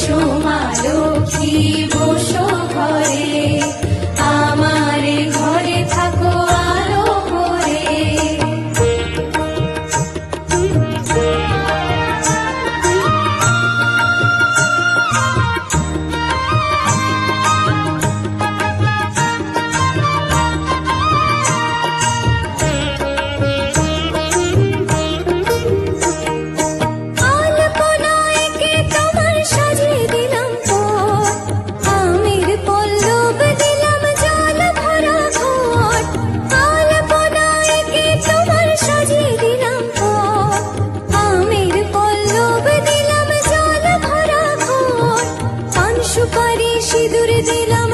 出马骝 পারি সিঁদুর দিলাম